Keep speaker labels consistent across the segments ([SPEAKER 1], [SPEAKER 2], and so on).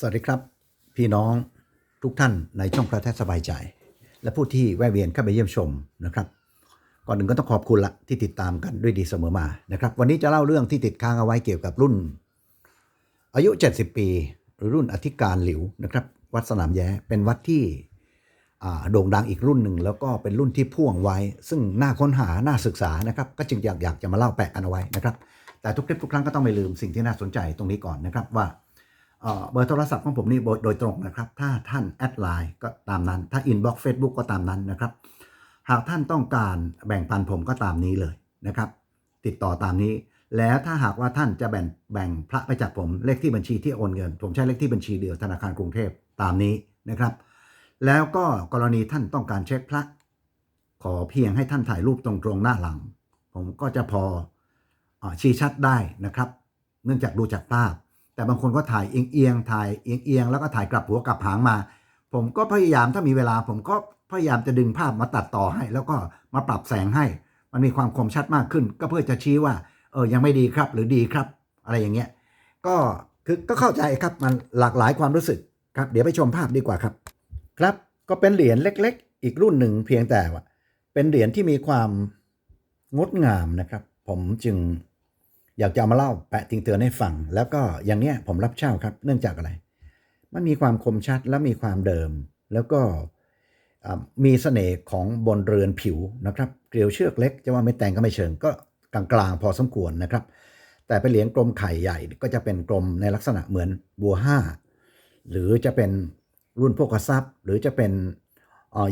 [SPEAKER 1] สวัสดีครับ พี่น้องทุกท่านในช่องพระแท้สบายใจ และผู้ที่แวะเวียนเข้าไปเยี่ยมชมนะครับ ก่อนหนึ่งก็ต้องขอบคุณละที่ติดตามกันด้วยดีเสมอมานะครับ วันนี้จะเล่าเรื่องที่ติดค้างเอาไว้เกี่ยวกับรุ่น อายุ 70 ปี หรือรุ่นอธิการหลิวนะครับ วัดสนามแย้เป็นวัดที่โด่งดังอีกรุ่นหนึ่งแล้วก็เป็นรุ่นที่พ่วงไว้ ซึ่งน่าค้นหาน่าศึกษานะครับ ก็จึงอยากอยากจะมาเล่าแปะกันเอาไว้นะครับ แต่ทุกคลิปทุกครั้งก็ต้องไม่ลืมสิ่งที่น่าสนใจตรงนี้ก่อนนะครับว่า เบอร์โทรศัพท์ของผมนี่โดยตรงนะครับ ถ้าท่านแอดไลน์ก็ตามนั้น ถ้าอินบ็อกซ์เฟซบุ๊กก็ตามนั้นนะครับ หากท่านต้องการแบ่งปันผมก็ตามนี้เลยนะครับ ติดต่อตามนี้ แล้วถ้าหากว่าท่านจะแบ่งแบ่งพระไปจากผมเลขที่บัญชีที่โอนเงิน ผมใช้เลขที่บัญชีเดียวธนาคารกรุงเทพตามนี้นะครับ แล้วก็กรณีท่านต้องการเช็คพระ ขอเพียงให้ท่านถ่ายรูปตรงๆหน้าหลัง ผมก็จะพออชี้ชัดได้นะครับ เนื่องจากดูจากภาพ แต่บางคนก็ถ่ายเอียงๆถ่ายเอียงๆแล้วก็ถ่ายกลับหัวกลับหางมา ผมก็พยายามถ้ามีเวลา ผมก็พยายามจะดึงภาพมาตัดต่อให้ แล้วก็มาปรับแสงให้ มันมีความคมชัดมากขึ้น ก็เพื่อจะชี้ว่า เออยังไม่ดีครับหรือดีครับ อะไรอย่างเงี้ยก็คือก็เข้าใจครับมันหลากหลายความรู้สึกครับ เดี๋ยวไปชมภาพดีกว่าครับ ครับก็เป็นเหรียญเล็ก ๆ อีกรุ่นหนึ่งเพียงแต่ว่า เป็นเหรียญที่มีความงดงามนะครับ ผมจึง อยากจะเอามาเล่าแปะติงเตือนให้ฟัง แล้วก็อย่างเนี้ยผมรับเช่าครับ เนื่องจากอะไร มันมีความคมชัดและมีความเดิม แล้วก็มีเสน่ห์ของบนเรือนผิวนะครับเกลียวเชือกเล็กจะว่าไม่แต่งก็ไม่เชิงก็กลางๆพอสมควรนะครับ แต่เป็นเหรียญกลมไข่ใหญ่ก็จะเป็นกลมในลักษณะเหมือนบัวห้าหรือจะเป็นรุ่นพวกกระซับหรือจะเป็น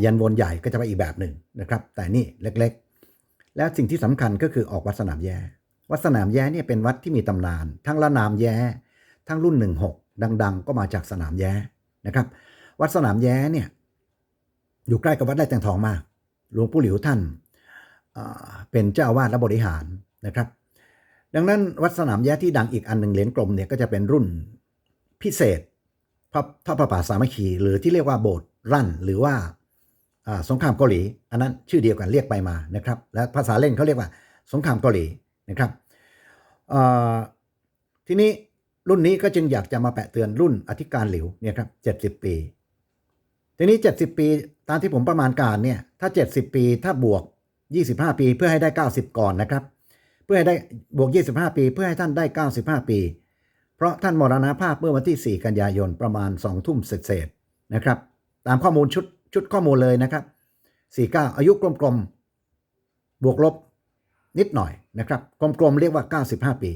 [SPEAKER 1] ยันวนใหญ่ก็จะไปอีกแบบหนึ่งนะครับ แต่นี่เล็กๆ แล้วสิ่งที่สำคัญก็คือออกวัดสนามแย้ วัดสนามแย้เนี่ยเป็นวัดที่มีตำนาน ทั้งละนามแย้ ทั้งรุ่น 16 ดัง ๆ ก็มาจากสนามแย้นะครับ วัดสนามแย้เนี่ยอยู่ใกล้กับวัดไร่แตงทองมาก หลวงปู่หลิวท่านเป็นเจ้าอาวาสและบริหารนะครับ ดังนั้นวัดสนามแย้ที่ดังอีกอันหนึ่งเหรียญกลมเนี่ยก็จะเป็นรุ่นพิเศษพระทอดพระป่าสามัคคีหรือที่เรียกว่าโบสถ์รั่นหรือว่าสงครามเกาหลี อันนั้นชื่อเดียวกันเรียกไปมานะครับ และภาษาเล่นเขาเรียกว่าสงครามเกาหลีนะครับ ทีนี้รุ่นนี้ก็จึงอยากจะมาแปะเตือนรุ่นอธิการหลิวเนี่ยครับเจ็ดสิบปี ทีนี้70ปีตามที่ผมประมาณการเนี่ยถ้า70ปีถ้าบวก25ปีเพื่อให้ได้90ก่อนนะครับ เพื่อให้ได้บวก25ปี เพื่อให้ท่านได้95ปี เพราะท่านมรณภาพเมื่อวันที่4กันยายนประมาณ2ทุ่มเศษนะครับ ตามข้อมูลชุดชุดข้อมูลเลยนะครับ49อายุกลมๆบวกลบ นิดหน่อยนะครับกลมๆเรียกว่า 95 ปี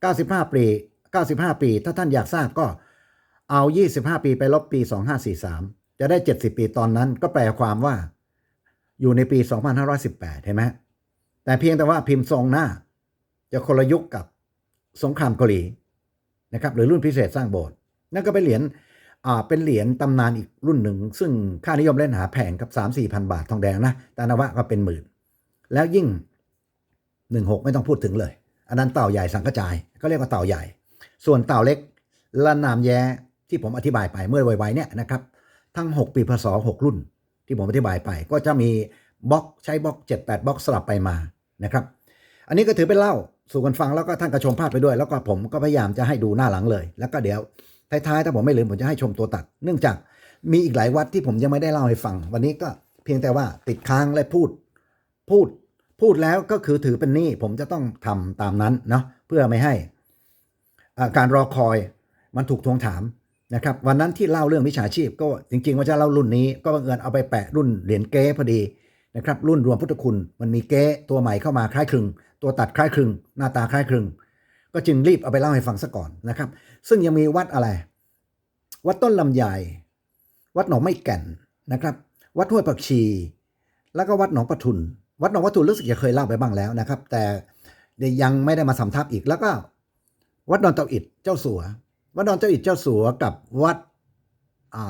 [SPEAKER 1] 95 ปี 95 ปี ถ้าท่านอยากทราบก็เอา 25 ปีไปลบปี 2543 จะได้ 70 ปีตอนนั้นก็แปลความว่า อยู่ในปี 2518 เห็นไหมแต่เพียงแต่ว่าพิมพ์ทรงหน้า จะคนละยุคกับสงครามเกาหลีนะครับหรือรุ่นพิเศษสร้างโบสถ์นั่นก็เป็นเหรียญอ่าเป็นเหรียญตำนานอีกรุ่นหนึ่ง ซึ่งค่านิยมเล่นหาแพงกับ 3 4พันบาททองแดงนะ แต่นวะก็เป็นหมื่น แล้วยิ่ง 16 ไม่ต้องพูดถึงเลย อันนั้นเต่าใหญ่สังกระจายก็เรียกว่าเต่าใหญ่ ส่วนเต่าเล็กละนามแย้ที่ผมอธิบายไปเมื่อไวๆเนี่ยนะครับทั้ง 6 ปีพศ6รุ่น ที่ผมอธิบายไป ก็จะมีบล็อกใช้บล็อก 7 8บล็อกสลับไปมานะครับ อันนี้ก็ถือเป็นเล่าสู่กันฟังแล้วก็ท่านก็ชมภาพไปด้วย แล้วก็ผมก็พยายามจะให้ดูหน้าหลังเลย แล้วก็เดี๋ยวท้ายๆถ้าผมไม่ลืมผมจะให้ชมตัวตัด เนื่องจากมีอีกหลายวัดที่ผมยังไม่ได้เล่าให้ฟัง วันนี้ก็เพียงแต่ว่าติดค้างและพูดพูด พูดแล้วก็คือถือเป็นหนี้ผมจะต้องทำตามนั้นเนาะเพื่อไม่ให้อ่าการรอคอยมันถูกทวงถามนะครับวันนั้นที่เล่าเรื่องวิชาชีพ ก็จริงๆว่าจะเล่ารุ่นนี้ก็บังเอิญเอาไปแปะรุ่นเหรียญเก๊พอดีนะครับรุ่นรวมพุทธคุณมันมีเก๊ตัวใหม่เข้ามาคล้ายคลึง ตัวตัดคล้ายคลึง หน้าตาคล้ายคลึง ก็จึงรีบเอาไปเล่าให้ฟังซะก่อนนะครับ ซึ่งยังมีวัดอะไร วัดต้นลำไยวัดหนองไม้แก่นนะครับ วัดห้วยผักชี แล้วก็วัดหนองปะทุน วัดหนองปะทุรู้สึกจะเคยเล่าไปบ้างแล้วนะครับ แต่ยังไม่ได้มาสำทับอีกแล้วก็ วัดดอนเตาอิดเจ้าสัว วัดดอนเจ้าอิดเจ้าสัวกับวัด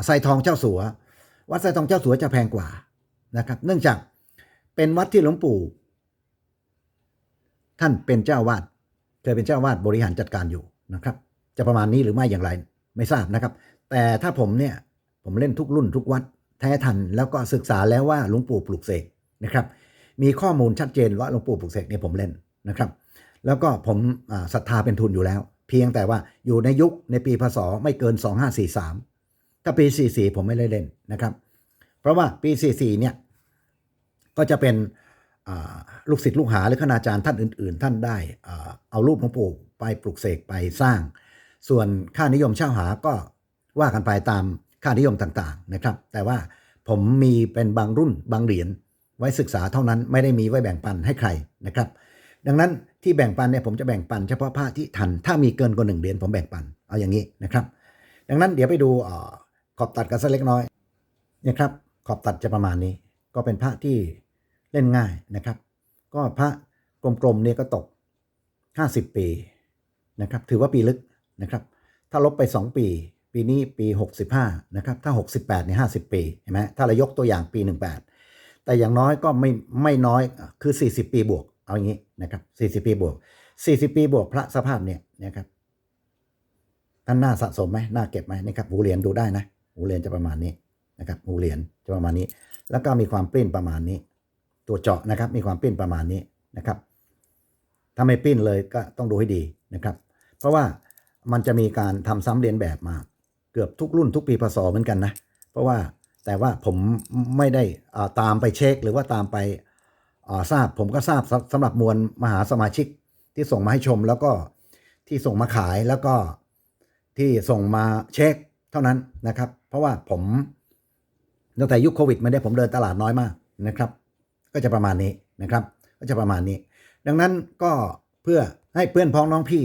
[SPEAKER 1] ไซทองเจ้าสัว วัดไซทองเจ้าสัวจะแพงกว่านะครับ เนื่องจากเป็นวัดที่หลวงปู่ ท่านเป็นเจ้าวาดเคยเป็นเจ้าวาดบริหารจัดการอยู่นะครับ จะประมาณนี้หรือไม่อย่างไรไม่ทราบนะครับ แต่ถ้าผมเนี่ยผมเล่นทุกรุ่นทุกวัดแท้ทันแล้วก็ศึกษาแล้วว่าหลวงปู่ปลูกเสกนะครับ มีข้อมูลชัดเจนว่าหลวงปู่ปลูกเสกเนี่ยผมเล่นนะครับ แล้วก็ผมศรัทธาเป็นทุนอยู่แล้ว เพียงแต่ว่าอยู่ในยุคในปีพศไม่เกิน 2543 ถ้าปี 44 ผมไม่ได้เล่นนะครับ เพราะว่าปี 44 เนี่ยก็จะเป็นลูกศิษย์ลูกหาหรือคณาจารย์ท่านอื่น ๆ ท่านได้อาเอารูปหลวงปู่ไปปลุกเสกไปสร้าง ส่วนค่านิยมเช่าหาก็ว่ากันไปตามค่านิยมต่าง ๆ นะครับ แต่ว่าผมมีเป็นบางรุ่นบางเหรียญ ไว้ศึกษาเท่านั้นไม่ได้มีไว้แบ่งปันให้ใครนะครับ ดังนั้นที่แบ่งปันเนี่ยผมจะแบ่งปันเฉพาะพระที่ทัน ถ้ามีเกินกว่าหนึ่งเหรียญผมแบ่งปันเอาอย่างนี้นะครับ ดังนั้นเดี๋ยวไปดูอขอบตัดกันสักเล็กน้อยนี่ยครับ ขอบตัดจะประมาณนี้ ก็เป็นพระที่เล่นง่ายนะครับ ก็พระกลมๆเนี่ยก็ตก 50 ปีนะครับ ถือว่าปีลึกนะครับ ถ้าลบไป 2 ปี ปีนี้ปี 65นะครับถ้า 68เนี่ย50 ปีเห็นไหมถ้าเรายกตัวอย่างปี 18 แต่อย่างน้อยก็ไม่ไม่น้อยคือ 40 ปีบวก เอาอย่างนี้นะครับ 40 ปีบวก 40 ปีบวกพระสภาพเนี่ยนะครับท่านน่าสะสมไหมน่าเก็บไหมนะครับหูเหรียญดูได้นะหูเหรียญจะประมาณนี้นะครับหูเหรียญจะประมาณนี้ แล้วก็มีความปริ้นประมาณนี้ ตัวเจาะนะครับมีความปริ้นประมาณนี้นะครับ ถ้าไม่ปิ้นเลยก็ต้องดูให้ดีนะครับ เพราะว่ามันจะมีการทำซ้ำเรียนแบบมา เกือบทุกรุ่นทุกปีพศเหมือนกันนะ เพราะว่า แต่ว่าผมไม่ได้ตามไปเช็ค หรือว่าตามไปทราบผมก็ทราบสำหรับมวลมหาสมาชิกที่ส่งมาให้ชม แล้วก็ที่ส่งมาขายแล้วก็ที่ส่งมาเช็คเท่านั้นนะครับ เพราะว่าผมตั้งแต่ยุคโควิดมาเนี่ยผมเดินตลาดน้อยมากนะครับ ก็จะประมาณนี้นะครับ ก็จะประมาณนี้ ดังนั้นก็เพื่อให้เพื่อนพ้องน้องพี่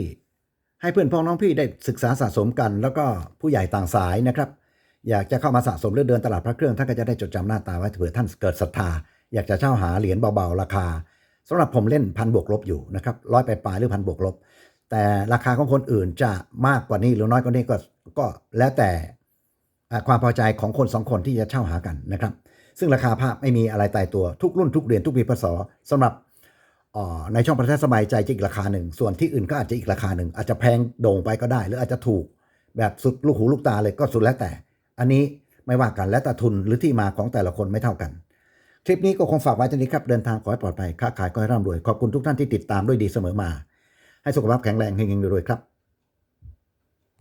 [SPEAKER 1] ให้เพื่อนพ้องน้องพี่ได้ศึกษาสะสมกัน แล้วก็ผู้ใหญ่ต่างสายนะครับ อยากจะเข้ามาสะสมหรือเดินตลาดพระเครื่องท่านก็จะได้จดจำหน้าตาไว้เผื่อท่านเกิดศรัทธา อยากจะเช่าหาเหรียญเบาๆราคาสำหรับผมเล่นพันบวกลบอยู่นะครับร้อยไปปลายหรือพันบวกลบ แต่ราคาของคนอื่นจะมากกว่านี้หรือน้อยกว่านี้ก็ก็แล้วแต่ความพอใจของคนสองคนที่จะเช่าหากันนะครับ ซึ่งราคาภาพไม่มีอะไรตายตัวทุกรุ่นทุกเหรียญทุกปีพศสำหรับในช่องประเทศสบายใจจะอีกราคาหนึ่ง ส่วนที่อื่นก็อาจจะอีกราคาหนึ่ง อาจจะแพงโด่งไปก็ได้ หรืออาจจะถูกแบบสุดลูกหูลูกตาเลยก็สุดแล้วแต่ อันนี้ไม่ว่ากันแล้วแต่ทุนหรือที่มาของแต่ละคนไม่เท่ากัน คลิปนี้ก็คงฝากไว้เท่านี้ครับ เดินทางขอให้ปลอดภัยค้าขายก็ให้ร่ำรวย ขอบคุณทุกท่านที่ติดตามด้วยดีเสมอมา ให้สุขภาพแข็งแรงเฮงๆรวยๆครับ